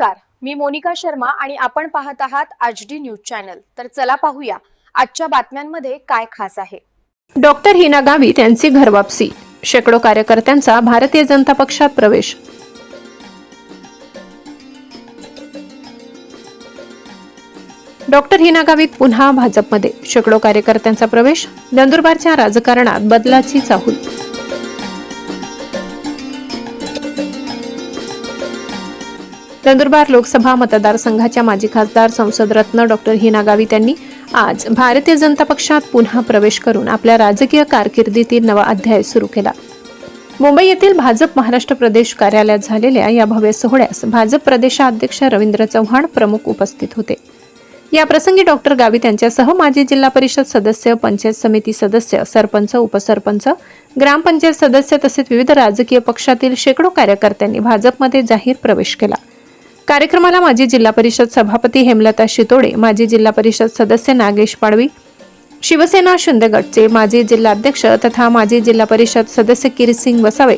नमस्कार. मी मोनिका शर्मा आणि आपण पाहत आहात आज डी न्यूज चॅनल. तर चला पाहूया आजच्या बातम्यांमध्ये काय खास आहे. डॉक्टर हिना गावित यांची घरवापसी. शेकडो कार्यकर्त्यांचा भारतीय जनता पक्षात प्रवेश. डॉक्टर हिना गावित पुन्हा भाजपमध्ये. शेकडो कार्यकर्त्यांचा प्रवेश. नंदुरबारच्या राजकारणात बदलाची चाहूल. नंदुरबार लोकसभा मतदारसंघाच्या माजी खासदार संसदरत्न डॉक्टर हिना गावित यांनी आज भारतीय जनता पक्षात पुन्हा प्रवेश करून आपल्या राजकीय कारकिर्दीतील नवा अध्याय सुरू केला. मुंबई येथील भाजप महाराष्ट्र प्रदेश कार्यालयात झालेल्या या भव्य सोहळ्यास भाजप प्रदेशाध्यक्ष रवींद्र चव्हाण प्रमुख उपस्थित होते. या प्रसंगी डॉक्टर गावित यांच्यासह माजी जिल्हा परिषद सदस्य पंचायत समिती सदस्य सरपंच उपसरपंच ग्रामपंचायत सदस्य तसेच विविध राजकीय पक्षातील शेकडो कार्यकर्त्यांनी भाजपमध्ये जाहीर प्रवेश केला. कार्यक्रमाला माजी जिल्हा परिषद सभापती हेमलता शितोडे माजी जिल्हा परिषद सदस्य नागेश पाडवी शिवसेना शुंदगडचे माजी जिल्हाध्यक्ष तथा माजी जिल्हा परिषद सदस्य किरीसिंग वसावे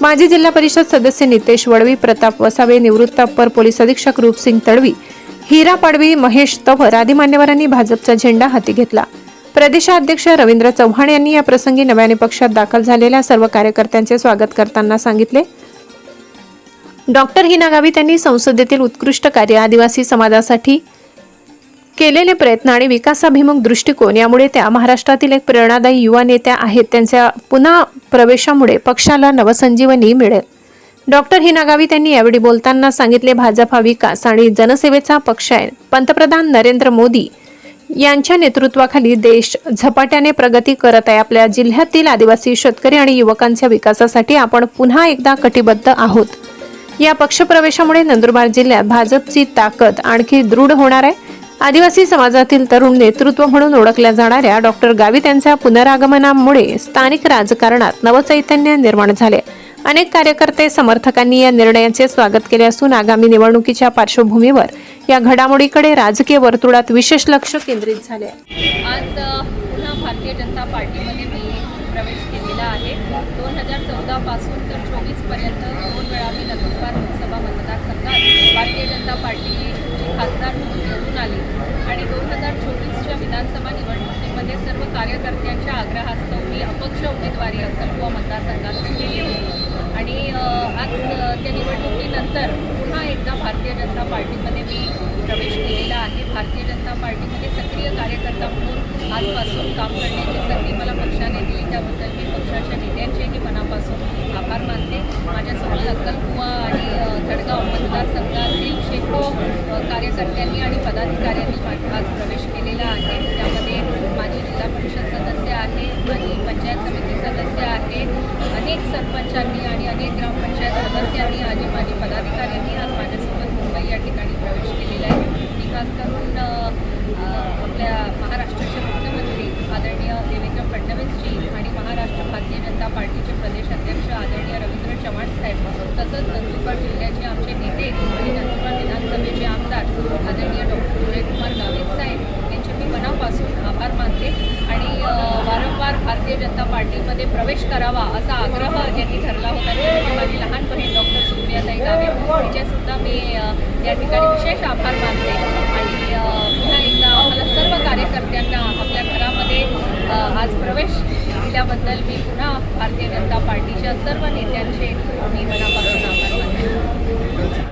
माजी जिल्हा परिषद सदस्य नितेश वडवी प्रताप वसावे निवृत्त अप्पर पोलीस अधीक्षक रूपसिंग तडवी हिरा पाडवी महेश तवर आदी मान्यवरांनी भाजपचा झेंडा हाती घेतला. प्रदेशाध्यक्ष रवींद्र चव्हाण यांनी या प्रसंगी नव्याने पक्षात दाखल झालेल्या सर्व कार्यकर्त्यांचे स्वागत करताना सांगितले. डॉक्टर हिना गावित यांनी संसदेतील उत्कृष्ट कार्य आदिवासी समाजासाठी केलेले प्रयत्न आणि विकासाभिमुख दृष्टिकोन यामुळे त्या महाराष्ट्रातील एक प्रेरणादायी युवा नेत्या आहेत. त्यांच्या पुन्हा प्रवेशामुळे पक्षाला नवसंजीवनी मिळेल. डॉक्टर हिना गावित यांनी यावेळी बोलताना सांगितले भाजप हा विकास आणि जनसेवेचा पक्ष आहे. पंतप्रधान नरेंद्र मोदी यांच्या नेतृत्वाखाली देश झपाट्याने प्रगती करत आहे. आपल्या जिल्ह्यातील आदिवासी शेतकरी आणि युवकांच्या विकासासाठी आपण पुन्हा एकदा कटिबद्ध आहोत. या पक्षप्रवेशामुळे नंदुरबार जिल्ह्यात भाजपची ताकद आणखी दृढ होणार आहे. आदिवासी समाजातील तरुण नेतृत्व म्हणून ओळखल्या जाणाऱ्या डॉक्टर गावित यांच्या पुनरागमनामुळे स्थानिक राजकारणात नवचैतन्य निर्माण झाले. अनेक कार्यकर्ते समर्थकांनी या निर्णयाचे स्वागत केले असून आगामी निवडणुकीच्या पार्श्वभूमीवर या घडामोडीकडे राजकीय वर्तुळात विशेष लक्ष केंद्रित झाले आज पुन्हा भारतीय जनता पार्टीमध्ये मी प्रवेश केलेला आहे. दोन हजार चौदापासून तर चोवीसपर्यंत दोन वेळा मी नंदुरबार लोकसभा मतदारसंघात भारतीय जनता पार्टीची खासदार म्हणून निवडून आली. आणि दोन हजार चोवीसच्या विधानसभा निवडणुकीमध्ये सर्व कार्यकर्त्यांच्या आग्रहास्तव मी अपक्ष उमेदवारी अक्कलकुवा मतदारसंघातून केली होती. आणि आज त्या निवडणुकीनंतर पुन्हा एकदा भारतीय जनता पार्टीमध्ये मी प्रवेश केलेला आहे. भारतीय जनता पार्टीमध्ये सक्रिय कार्यकर्ता म्हणून आजपासून काम करण्याची संधी मला पक्षाने दिली त्याबद्दल मी पक्षाच्या नेत्यांचेही मनापासून आभार मानते माझ्यासोबत अक्कलकुवा आणि अ, धडगाव मतदारसंघातील शेकडो अ, कार्यकर्त्यांनी आणि पदाधिकाऱ्यांनी आज प्रवेश केलेला आहे. त्यामध्ये माझी जिल्हा परिषद सदस्य आहे माझी पंचायत समिती सदस्य आहे अनेक सरपंचांनी आणि अनेक ग्रामपंचायत सदस्यांनी आणि माझी पदाधिकाऱ्यांनी आज माझ्यासोबत मुंबई या ठिकाणी प्रवेश केलेला आहे मी खास करून अ, अ, आपल्या महाराष्ट्राचे मुख्यमंत्री आदरणीय देवेंद्र फडणवीसजी आणि महाराष्ट्र भारतीय जनता पार्टीचे प्रदेश अध्यक्ष आदरणीय रवींद्र चव्हाण साहेब तसंच नंदुरबार जिल्ह्याचे आमचे नेते आणि नंदुरबार विधानसभेचे आमदार आदरणीय डॉक्टर सूर्यकुमार गावित साहेब यांचे मी मनापासून आभार मानते आणि अ, वारंवार भारतीय जनता पार्टीमध्ये प्रवेश करावा असा आग्रह ज्यांनी धरला होता. ती माझी लहान बहीण डॉक्टर सुप्रियाताई गावित तिचेसुद्धा मी या ठिकाणी विशेष आभार मानते. आणि पुन्हा एकदा आम्हाला सर्व कार्यकर्त्यांना आपल्या घरामध्ये आज प्रवेश दिल्याबद्दल मी पुन्हा भारतीय जनता पार्टीच्या सर्व नेत्यांचे मी मनापासून आभार मानते.